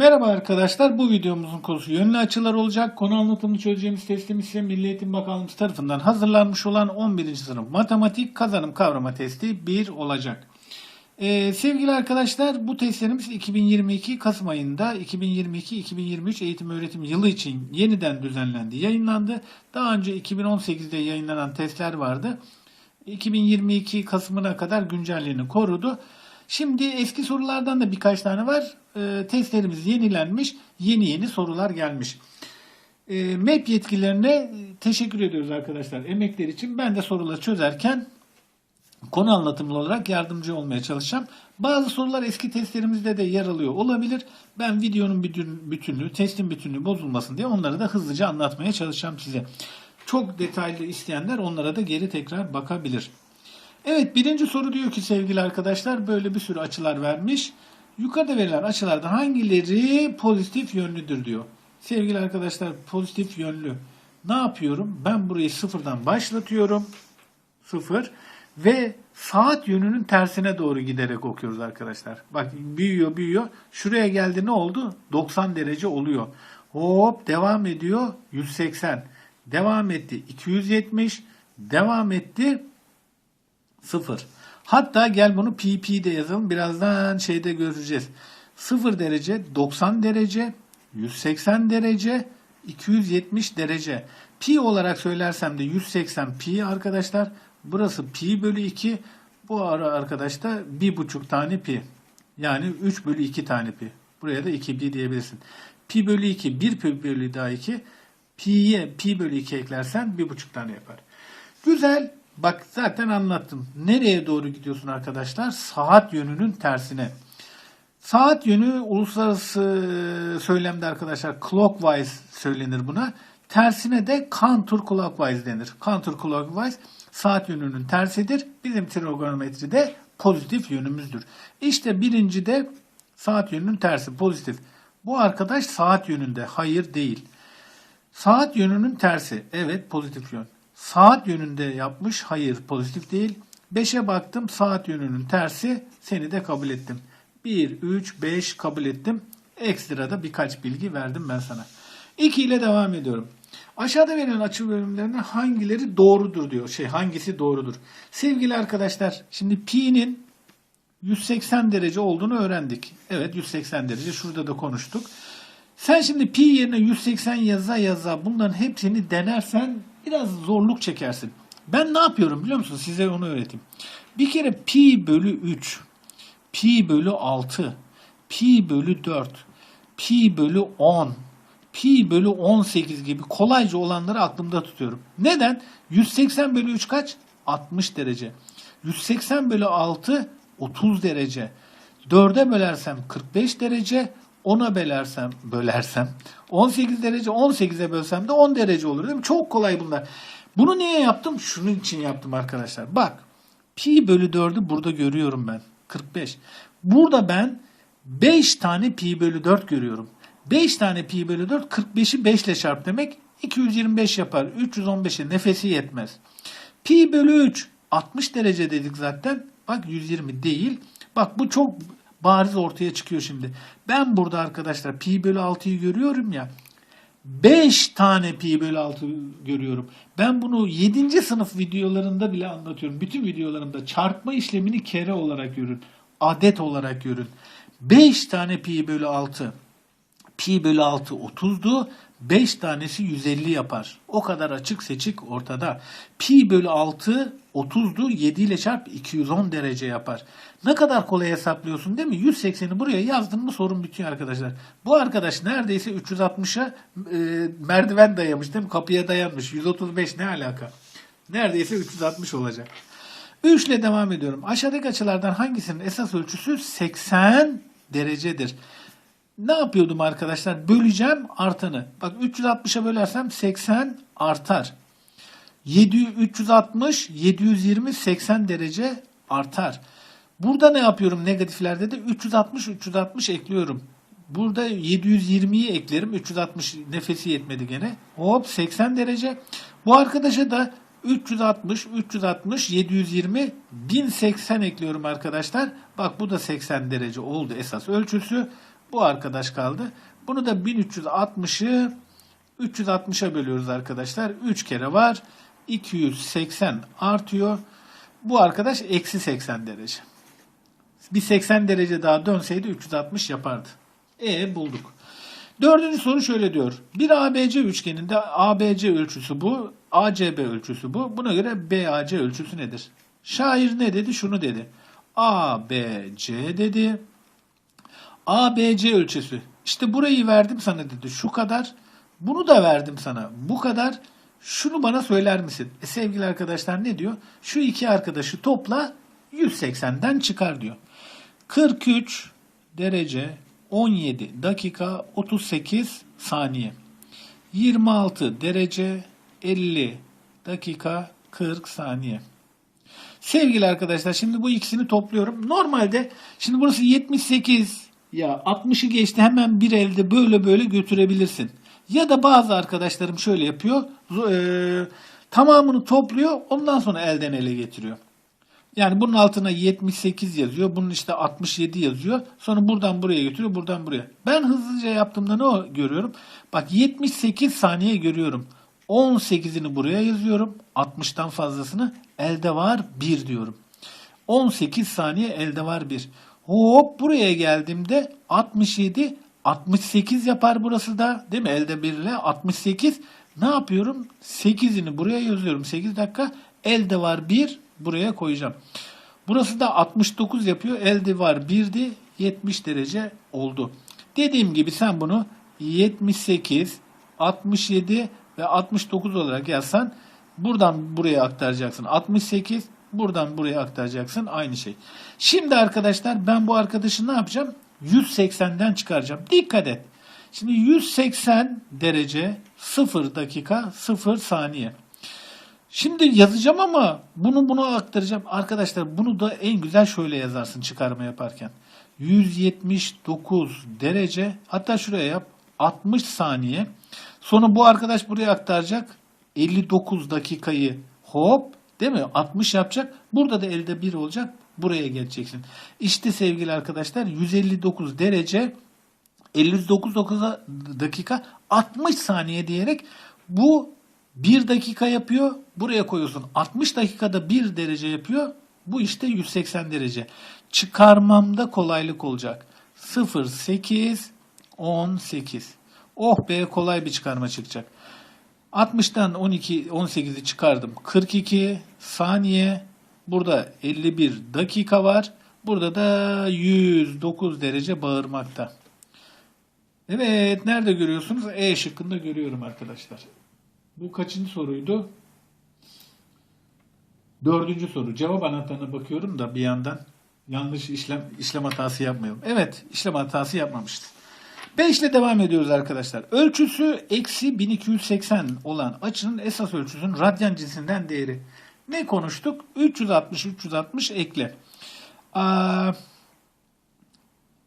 Merhaba arkadaşlar. Bu videomuzun konusu yönlü açılar olacak. Konu anlatımını çözeceğimiz testimiz ise Milli Eğitim Bakanlığımız tarafından hazırlanmış olan 11. sınıf matematik kazanım kavrama testi 1 olacak. Ee, sevgili arkadaşlar bu testlerimiz 2022 Kasım ayında 2022-2023 eğitim öğretim yılı için yeniden düzenlendi, yayınlandı. Daha önce 2018'de yayınlanan testler vardı. 2022 Kasım'ına kadar güncelliğini korudu. Şimdi eski sorulardan da birkaç tane var. Ee, testlerimiz yenilenmiş, yeni yeni sorular gelmiş. Ee, MEP yetkililerine teşekkür ediyoruz arkadaşlar emekler için. Ben de soruları çözerken konu anlatımlı olarak yardımcı olmaya çalışacağım. Bazı sorular eski testlerimizde de yer alıyor olabilir. Ben videonun bütün, bütünlüğü, testin bütünlüğü bozulmasın diye onları da hızlıca anlatmaya çalışacağım size. Çok detaylı isteyenler onlara da geri tekrar bakabilir. Evet birinci soru diyor ki sevgili arkadaşlar böyle bir sürü açılar vermiş. Yukarıda verilen açılardan hangileri pozitif yönlüdür diyor. Sevgili arkadaşlar pozitif yönlü. Ne yapıyorum? Ben burayı sıfırdan başlatıyorum. Sıfır. Ve saat yönünün tersine doğru giderek okuyoruz arkadaşlar. Bak büyüyor büyüyor. Şuraya geldi ne oldu? 90 derece oluyor. Hop devam ediyor. 180. Devam etti. 270. Devam etti. 0. Hatta gel bunu pp de yazalım. Birazdan şeyde göreceğiz. 0 derece, 90 derece, 180 derece, 270 derece. Pi olarak söylersem de 180 pi arkadaşlar. Burası pi bölü 2. Bu ara arkadaşta 1,5 tane pi. Yani 3 bölü 2 tane pi. Buraya da 2 pi diyebilirsin. Pi bölü 2, 1 pi bölü daha 2. Pi'ye pi bölü 2 eklersen 1,5 tane yapar. Güzel. Bak zaten anlattım. Nereye doğru gidiyorsun arkadaşlar? Saat yönünün tersine. Saat yönü uluslararası söylemde arkadaşlar clockwise söylenir buna. Tersine de counterclockwise denir. Counterclockwise saat yönünün tersidir. Bizim trigonometride pozitif yönümüzdür. İşte birinci de saat yönünün tersi pozitif. Bu arkadaş saat yönünde. Hayır değil. Saat yönünün tersi. Evet pozitif yön. Saat yönünde yapmış. Hayır pozitif değil. 5'e baktım saat yönünün tersi. Seni de kabul ettim. 1, 3, 5 kabul ettim. Ekstra da birkaç bilgi verdim ben sana. 2 ile devam ediyorum. Aşağıda verilen açı bölümlerinin hangileri doğrudur diyor. Şey hangisi doğrudur? Sevgili arkadaşlar şimdi pi'nin 180 derece olduğunu öğrendik. Evet 180 derece şurada da konuştuk. Sen şimdi pi yerine 180 yaza yaza bunların hepsini denersen biraz zorluk çekersin. Ben ne yapıyorum biliyor musun? Size onu öğreteyim. Bir kere pi bölü 3, pi bölü 6, pi bölü 4, pi bölü 10, pi bölü 18 gibi kolayca olanları aklımda tutuyorum. Neden? 180 bölü 3 kaç? 60 derece. 180 bölü 6 30 derece. 4'e bölersem 45 derece. 10'a bölersem, bölersem 18 derece 18'e bölsem de 10 derece olur değil mi? Çok kolay bunlar. Bunu niye yaptım? Şunun için yaptım arkadaşlar. Bak pi bölü 4'ü burada görüyorum ben. 45. Burada ben 5 tane pi bölü 4 görüyorum. 5 tane pi bölü 4 45'i 5 ile çarp demek 225 yapar. 315'e nefesi yetmez. Pi bölü 3 60 derece dedik zaten. Bak 120 değil. Bak bu çok bariz ortaya çıkıyor şimdi. Ben burada arkadaşlar pi bölü 6'yı görüyorum ya. 5 tane pi bölü 6 görüyorum. Ben bunu 7. sınıf videolarında bile anlatıyorum. Bütün videolarımda çarpma işlemini kere olarak görün. Adet olarak görün. 5 tane pi bölü 6. Pi bölü 6 30'du. 5 tanesi 150 yapar. O kadar açık seçik ortada. Pi bölü 6 30'du. 7 ile çarp 210 derece yapar. Ne kadar kolay hesaplıyorsun değil mi? 180'i buraya yazdın mı sorun bitiyor arkadaşlar. Bu arkadaş neredeyse 360'a e, merdiven dayamış değil mi? Kapıya dayanmış. 135 ne alaka? Neredeyse 360 olacak. 3 ile devam ediyorum. Aşağıdaki açılardan hangisinin esas ölçüsü 80 derecedir? Ne yapıyordum arkadaşlar? Böleceğim artanı. Bak 360'a bölersem 80 artar. 7, 360, 720, 80 derece artar. Burada ne yapıyorum negatiflerde de 360, 360 ekliyorum. Burada 720'yi eklerim. 360 nefesi yetmedi gene. Hop 80 derece. Bu arkadaşa da 360, 360, 720, 1080 ekliyorum arkadaşlar. Bak bu da 80 derece oldu esas ölçüsü. Bu arkadaş kaldı. Bunu da 1360'ı 360'a bölüyoruz arkadaşlar. 3 kere var. 280 artıyor. Bu arkadaş eksi 80 derece. Bir 80 derece daha dönseydi 360 yapardı. E bulduk. Dördüncü soru şöyle diyor. Bir ABC üçgeninde ABC ölçüsü bu, ACB ölçüsü bu. Buna göre BAC ölçüsü nedir? Şair ne dedi? Şunu dedi. ABC dedi. ABC ölçüsü. İşte burayı verdim sana dedi. Şu kadar. Bunu da verdim sana. Bu kadar. Şunu bana söyler misin? E sevgili arkadaşlar ne diyor? Şu iki arkadaşı topla 180'den çıkar diyor. 43 derece 17 dakika 38 saniye. 26 derece 50 dakika 40 saniye. Sevgili arkadaşlar şimdi bu ikisini topluyorum. Normalde şimdi burası 78 ya 60'ı geçti hemen bir elde böyle böyle götürebilirsin. Ya da bazı arkadaşlarım şöyle yapıyor. e, tamamını topluyor ondan sonra elden ele getiriyor. Yani bunun altına 78 yazıyor. Bunun işte 67 yazıyor. Sonra buradan buraya götürüyor. Buradan buraya. Ben hızlıca yaptığımda ne görüyorum? Bak 78 saniye görüyorum. 18'ini buraya yazıyorum. 60'tan fazlasını elde var 1 diyorum. 18 saniye elde var 1. Hop buraya geldiğimde 67 68 yapar burası da. Değil mi? Elde 1 ile 68. Ne yapıyorum? 8'ini buraya yazıyorum. 8 dakika. Elde var 1. Buraya koyacağım. Burası da 69 yapıyor. Elde var 1'di. 70 derece oldu. Dediğim gibi sen bunu 78, 67 ve 69 olarak yazsan buradan buraya aktaracaksın. 68 buradan buraya aktaracaksın. Aynı şey. Şimdi arkadaşlar ben bu arkadaşı ne yapacağım? 180'den çıkaracağım. Dikkat et. Şimdi 180 derece 0 dakika 0 saniye. Şimdi yazacağım ama bunu bunu aktaracağım. Arkadaşlar bunu da en güzel şöyle yazarsın çıkarma yaparken. 179 derece hatta şuraya yap 60 saniye. Sonra bu arkadaş buraya aktaracak. 59 dakikayı hop değil mi? 60 yapacak. Burada da elde 1 olacak. Buraya geleceksin. İşte sevgili arkadaşlar 159 derece 59 dokuza- dakika 60 saniye diyerek bu 1 dakika yapıyor. Buraya koyuyorsun. 60 dakikada 1 derece yapıyor. Bu işte 180 derece. Çıkarmamda kolaylık olacak. 0, 8, 18. Oh be kolay bir çıkarma çıkacak. 60'tan 12, 18'i çıkardım. 42 saniye. Burada 51 dakika var. Burada da 109 derece bağırmakta. Evet, nerede görüyorsunuz? E şıkkında görüyorum arkadaşlar. Bu kaçıncı soruydu? Dördüncü soru. Cevap anahtarına bakıyorum da bir yandan yanlış işlem işlem hatası yapmayalım. Evet, işlem hatası yapmamışız. 5 ile devam ediyoruz arkadaşlar. Ölçüsü eksi 1280 olan açının esas ölçüsünün radyan cinsinden değeri. Ne konuştuk? 360, 360 ekle. Aa,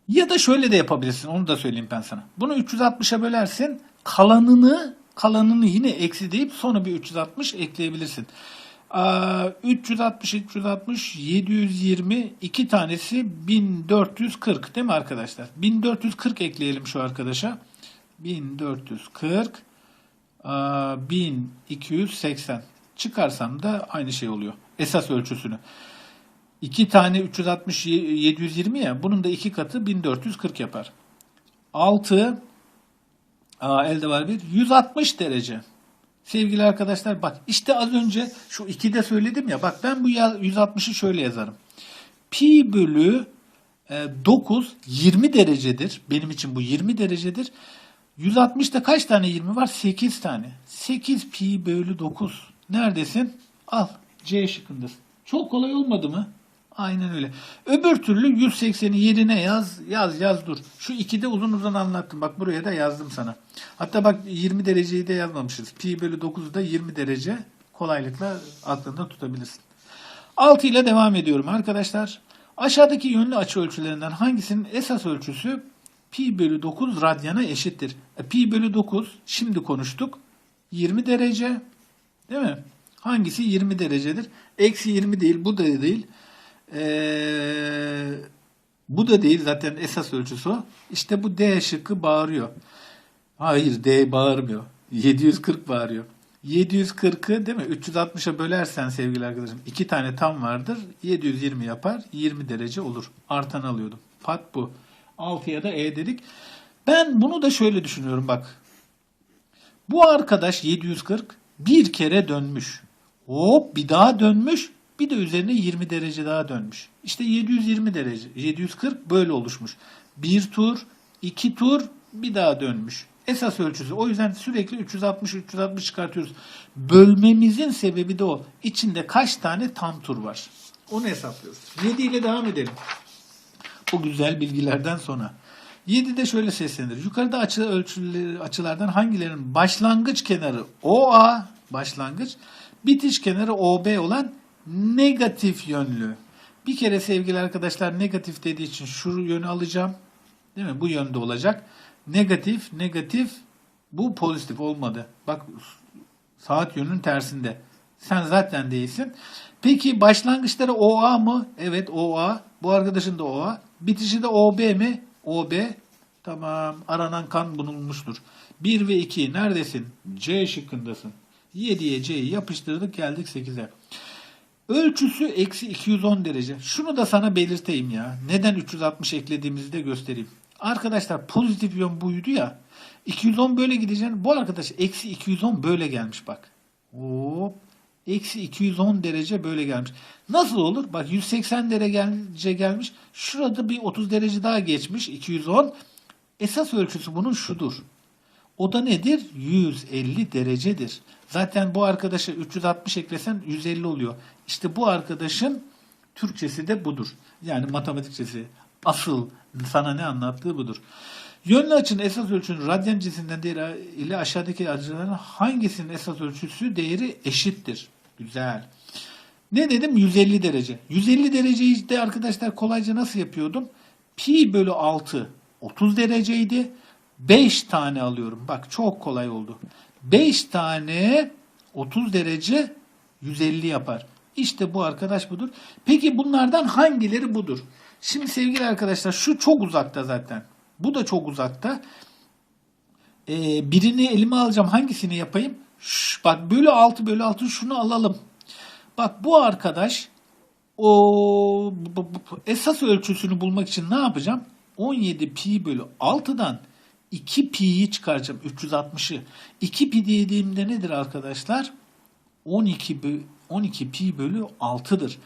ya da şöyle de yapabilirsin. Onu da söyleyeyim ben sana. Bunu 360'a bölersin. Kalanını kalanını yine eksi deyip sonra bir 360 ekleyebilirsin. Aa, 360 360 720 iki tanesi 1440 değil mi arkadaşlar? 1440 ekleyelim şu arkadaşa. 1440 aa, 1280 çıkarsam da aynı şey oluyor. Esas ölçüsünü. 2 tane 360 720 ya bunun da iki katı 1440 yapar. 6 aa, elde var bir 160 derece. Sevgili arkadaşlar bak işte az önce şu 2'de söyledim ya bak ben bu ya- 160'ı şöyle yazarım. Pi bölü e, 9 20 derecedir. Benim için bu 20 derecedir. 160'da kaç tane 20 var? 8 tane. 8 pi bölü 9. Neredesin? Al. C şıkkındasın. Çok kolay olmadı mı? Aynen öyle. Öbür türlü 180'i yerine yaz, yaz, yaz dur. Şu 2'de uzun uzun anlattım. Bak buraya da yazdım sana. Hatta bak 20 dereceyi de yazmamışız. Pi bölü 9'u da 20 derece kolaylıkla aklında tutabilirsin. 6 ile devam ediyorum arkadaşlar. Aşağıdaki yönlü açı ölçülerinden hangisinin esas ölçüsü pi bölü 9 radyana eşittir? E, pi bölü 9 şimdi konuştuk. 20 derece değil mi? Hangisi 20 derecedir? Eksi 20 değil bu da değil. Ee, Bu da değil zaten esas ölçüsü o. İşte bu D şıkkı bağırıyor. Hayır D bağırmıyor. 740 bağırıyor. 740'ı değil mi? 360'a bölersen sevgili arkadaşım iki tane tam vardır. 720 yapar. 20 derece olur. Artan alıyordum. Pat bu. 6'ya da E dedik. Ben bunu da şöyle düşünüyorum bak. Bu arkadaş 740 bir kere dönmüş. Hop bir daha dönmüş. Bir de üzerine 20 derece daha dönmüş. İşte 720 derece. 740 böyle oluşmuş. Bir tur, iki tur bir daha dönmüş. Esas ölçüsü. O yüzden sürekli 360 360 çıkartıyoruz. Bölmemizin sebebi de o. İçinde kaç tane tam tur var? Onu hesaplıyoruz. 7 ile devam edelim. Bu güzel bilgilerden sonra. 7'de şöyle seslenir. Yukarıda açı ölçüleri açılardan hangilerinin başlangıç kenarı OA başlangıç, bitiş kenarı OB olan negatif yönlü. Bir kere sevgili arkadaşlar negatif dediği için şu yönü alacağım. Değil mi? Bu yönde olacak. Negatif, negatif bu pozitif olmadı. Bak saat yönünün tersinde. Sen zaten değilsin. Peki başlangıçları OA mı? Evet OA. Bu arkadaşın da OA. Bitişi de OB mi? OB. Tamam. Aranan kan bulunmuştur. 1 ve 2 neredesin? C şıkkındasın. 7'ye C'yi yapıştırdık geldik 8'e. Ölçüsü eksi 210 derece. Şunu da sana belirteyim ya. Neden 360 eklediğimizi de göstereyim. Arkadaşlar pozitif yön buydu ya. 210 böyle gideceğin. Bu arkadaş eksi 210 böyle gelmiş bak. Hop. Eksi 210 derece böyle gelmiş. Nasıl olur? Bak 180 derece gelmiş. Şurada bir 30 derece daha geçmiş. 210. Esas ölçüsü bunun şudur. O da nedir? 150 derecedir. Zaten bu arkadaşa 360 eklesen 150 oluyor. İşte bu arkadaşın Türkçesi de budur. Yani matematikçesi. Asıl sana ne anlattığı budur. Yönlü açının esas ölçünün radyan cinsinden değeri ile aşağıdaki açıların hangisinin esas ölçüsü değeri eşittir? Güzel. Ne dedim? 150 derece. 150 dereceyi de arkadaşlar kolayca nasıl yapıyordum? Pi bölü 6 30 dereceydi. 5 tane alıyorum. Bak çok kolay oldu. 5 tane 30 derece 150 yapar. İşte bu arkadaş budur. Peki bunlardan hangileri budur? Şimdi sevgili arkadaşlar şu çok uzakta zaten. Bu da çok uzakta. Ee, birini elime alacağım. Hangisini yapayım? Şş, bak bölü 6 bölü 6 şunu alalım. Bak bu arkadaş o esas ölçüsünü bulmak için ne yapacağım? 17 pi bölü 6'dan 2 pi'yi çıkaracağım. 360'ı. 2 pi dediğimde nedir arkadaşlar? 12 bö- 12 pi bölü 6'dır.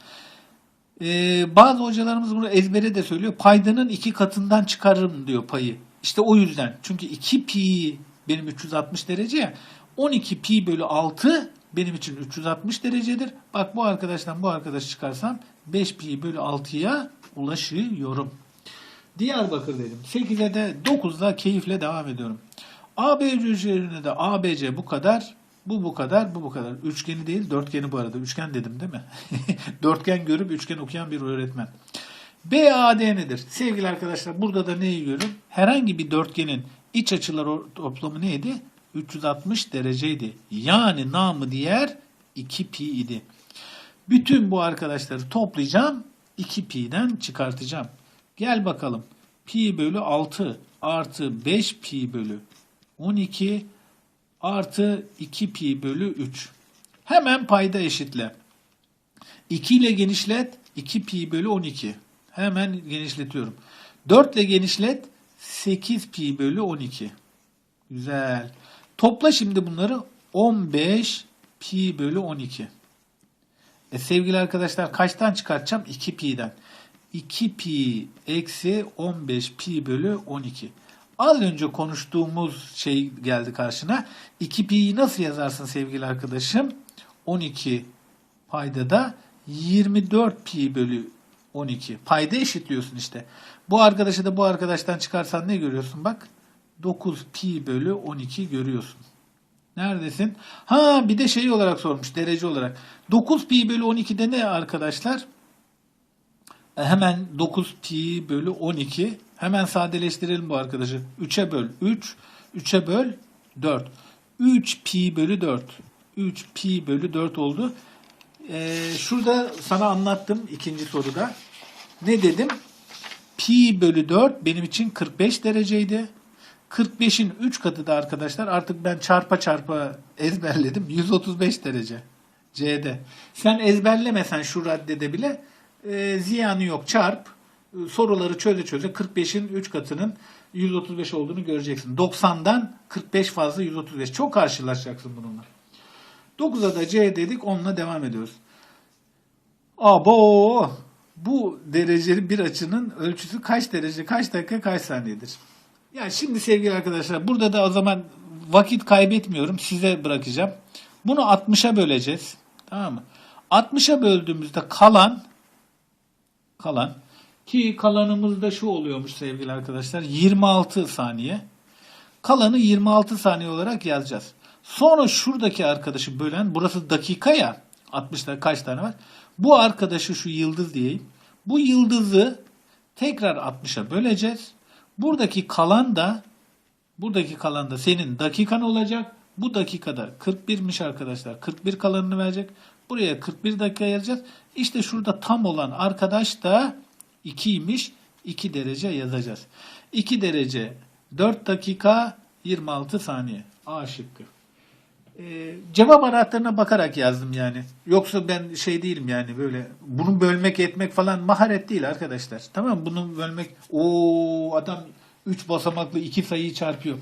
Ee, bazı hocalarımız bunu ezbere de söylüyor. Paydanın iki katından çıkarırım diyor payı. İşte o yüzden. Çünkü 2 pi benim 360 derece ya. 12 pi bölü 6 benim için 360 derecedir. Bak bu arkadaştan bu arkadaş çıkarsam 5 pi bölü 6'ya ulaşıyorum. Diyarbakır dedim. 8'e de 9'da keyifle devam ediyorum. ABC üzerine de ABC bu kadar, bu bu kadar, bu bu kadar. Üçgeni değil, dörtgeni bu arada. Üçgen dedim değil mi? Dörtgen görüp üçgen okuyan bir öğretmen. BAD nedir? Sevgili arkadaşlar burada da neyi görüyorum? Herhangi bir dörtgenin iç açılar toplamı neydi? 360 dereceydi. Yani namı diğer 2 pi idi. Bütün bu arkadaşları toplayacağım. 2 pi'den çıkartacağım. Gel bakalım. Pi bölü 6 artı 5 pi bölü 12 artı 2 pi bölü 3. Hemen payda eşitle. 2 ile genişlet 2 pi bölü 12. Hemen genişletiyorum. 4 ile genişlet 8 pi bölü 12. Güzel. Topla şimdi bunları 15 pi bölü 12. E sevgili arkadaşlar kaçtan çıkartacağım? 2 pi'den. 2 pi eksi 15 pi bölü 12. Az önce konuştuğumuz şey geldi karşına. 2 pi'yi nasıl yazarsın sevgili arkadaşım? 12 payda da 24 pi bölü 12. Payda eşitliyorsun işte. Bu arkadaşı da bu arkadaştan çıkarsan ne görüyorsun? Bak 9 pi bölü 12 görüyorsun. Neredesin? Ha bir de şey olarak sormuş derece olarak. 9 pi bölü 12'de ne arkadaşlar? E, Hemen 9 pi bölü 12. Hemen sadeleştirelim bu arkadaşı. 3'e böl 3. 3'e böl 4. 3 pi bölü 4. 3 pi bölü 4 oldu. Ee, şurada sana anlattım ikinci soruda. Ne dedim? Pi bölü 4 benim için 45 dereceydi. 45'in 3 katı da arkadaşlar artık ben çarpa çarpa ezberledim. 135 derece. C'de. Sen ezberlemesen şu raddede bile e, ziyanı yok. Çarp. e, Soruları çöze çöze 45'in 3 katının 135 olduğunu göreceksin. 90'dan 45 fazla 135. Çok karşılaşacaksın bununla. 9'a da C dedik. Onunla devam ediyoruz. Abo! Bu dereceli bir açının ölçüsü kaç derece, kaç dakika, kaç saniyedir? Yani şimdi sevgili arkadaşlar burada da o zaman vakit kaybetmiyorum. Size bırakacağım. Bunu 60'a böleceğiz. Tamam mı? 60'a böldüğümüzde kalan kalan ki kalanımız da şu oluyormuş sevgili arkadaşlar 26 saniye. Kalanı 26 saniye olarak yazacağız. Sonra şuradaki arkadaşı bölen burası dakika ya 60'da kaç tane var? Bu arkadaşı şu yıldız diyeyim. Bu yıldızı tekrar 60'a böleceğiz. Buradaki kalan da buradaki kalan da senin dakikan olacak. Bu dakikada 41'miş arkadaşlar. 41 kalanını verecek. Buraya 41 dakika yazacağız. İşte şurada tam olan arkadaş da 2'ymiş. 2 derece yazacağız. 2 derece 4 dakika 26 saniye. A şıkkı. Ee, cevap anahtarına bakarak yazdım yani. Yoksa ben şey değilim yani böyle bunu bölmek etmek falan maharet değil arkadaşlar. Tamam? Bunu bölmek o adam 3 basamaklı iki sayıyı çarpıyor.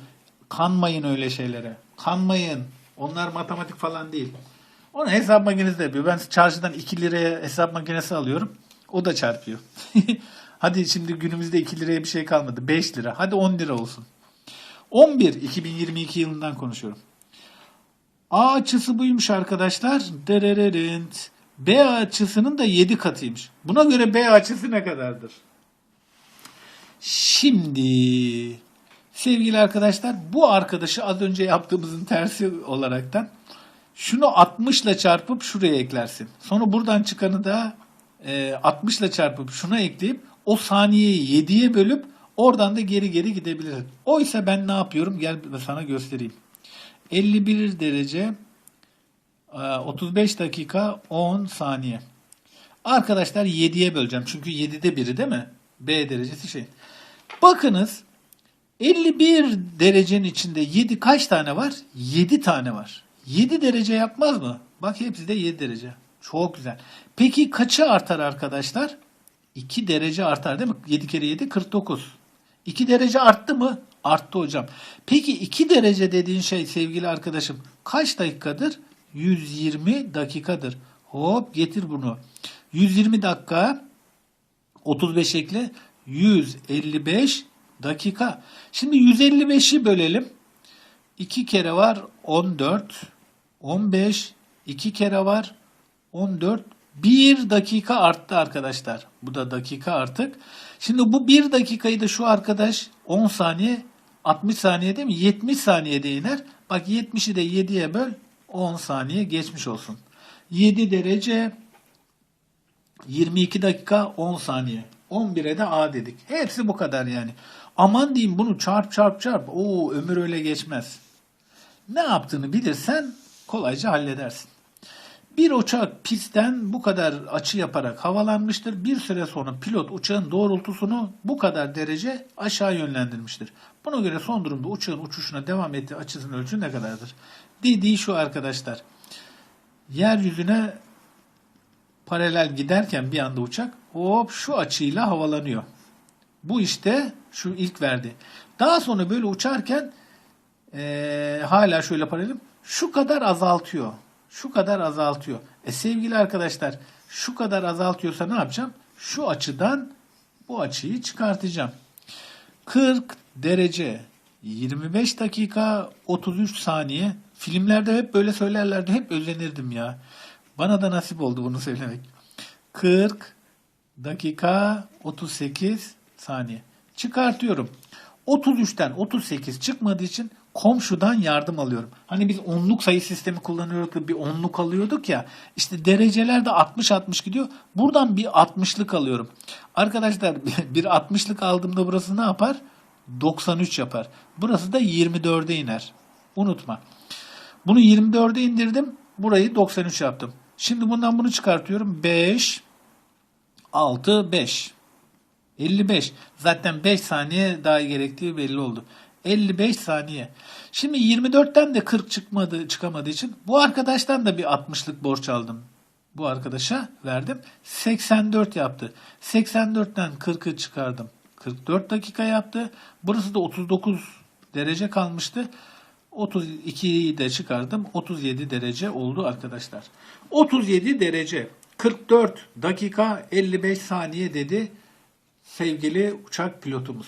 Kanmayın öyle şeylere. Kanmayın. Onlar matematik falan değil. Onu hesap makinesi de yapıyor. Ben çarşıdan 2 liraya hesap makinesi alıyorum. O da çarpıyor. Hadi şimdi günümüzde 2 liraya bir şey kalmadı. 5 lira. Hadi 10 lira olsun. 11 2022 yılından konuşuyorum. A açısı buymuş arkadaşlar. Derererint. B açısının da 7 katıymış. Buna göre B açısı ne kadardır? Şimdi sevgili arkadaşlar bu arkadaşı az önce yaptığımızın tersi olaraktan şunu 60 ile çarpıp şuraya eklersin. Sonra buradan çıkanı da e, 60 ile çarpıp şuna ekleyip o saniyeyi 7'ye bölüp oradan da geri geri gidebilirsin. Oysa ben ne yapıyorum? Gel sana göstereyim. 51 derece e, 35 dakika 10 saniye. Arkadaşlar 7'ye böleceğim. Çünkü 7'de biri değil mi? B derecesi şey. Bakınız 51 derecenin içinde 7 kaç tane var? 7 tane var. 7 derece yapmaz mı? Bak hepsi de 7 derece. Çok güzel. Peki kaçı artar arkadaşlar? 2 derece artar değil mi? 7 kere 7 49. 2 derece arttı mı? Arttı hocam. Peki 2 derece dediğin şey sevgili arkadaşım kaç dakikadır? 120 dakikadır. Hop getir bunu. 120 dakika 35 ekle 155 dakika. Şimdi 155'i bölelim. 2 kere var 14, 15, 2 kere var 14, 1 dakika arttı arkadaşlar. Bu da dakika artık. Şimdi bu 1 dakikayı da şu arkadaş 10 saniye 60 saniye değil mi? 70 saniyede iner. Bak 70'i de 7'ye böl 10 saniye geçmiş olsun. 7 derece 22 dakika 10 saniye. 11'e de A dedik. Hepsi bu kadar yani. Aman diyeyim bunu çarp çarp çarp. Oo ömür öyle geçmez. Ne yaptığını bilirsen kolayca halledersin. Bir uçak pistten bu kadar açı yaparak havalanmıştır. Bir süre sonra pilot uçağın doğrultusunu bu kadar derece aşağı yönlendirmiştir. Buna göre son durumda uçağın uçuşuna devam ettiği açısının ölçüsü ne kadardır? Dediği şu arkadaşlar. Yeryüzüne paralel giderken bir anda uçak hop şu açıyla havalanıyor. Bu işte şu ilk verdi. Daha sonra böyle uçarken eee, hala şöyle paralel şu kadar azaltıyor. Şu kadar azaltıyor. E sevgili arkadaşlar şu kadar azaltıyorsa ne yapacağım? Şu açıdan bu açıyı çıkartacağım. 40 derece 25 dakika 33 saniye. Filmlerde hep böyle söylerlerdi. Hep özenirdim ya. Bana da nasip oldu bunu söylemek. 40 dakika 38 saniye. Çıkartıyorum. 33'ten 38 çıkmadığı için komşudan yardım alıyorum. Hani biz onluk sayı sistemi kullanıyorduk bir onluk alıyorduk ya. İşte dereceler de 60-60 gidiyor. Buradan bir 60'lık alıyorum. Arkadaşlar bir 60'lık aldığımda burası ne yapar? 93 yapar. Burası da 24'e iner. Unutma. Bunu 24'e indirdim. Burayı 93 yaptım. Şimdi bundan bunu çıkartıyorum. 5 6 5. 55. Zaten 5 saniye daha gerektiği belli oldu. 55 saniye. Şimdi 24'ten de 40 çıkmadı, çıkamadığı için bu arkadaştan da bir 60'lık borç aldım. Bu arkadaşa verdim. 84 yaptı. 84'ten 40'ı çıkardım. 44 dakika yaptı. Burası da 39 derece kalmıştı. 32'yi de çıkardım. 37 derece oldu arkadaşlar. 37 derece 44 dakika 55 saniye dedi sevgili uçak pilotumuz.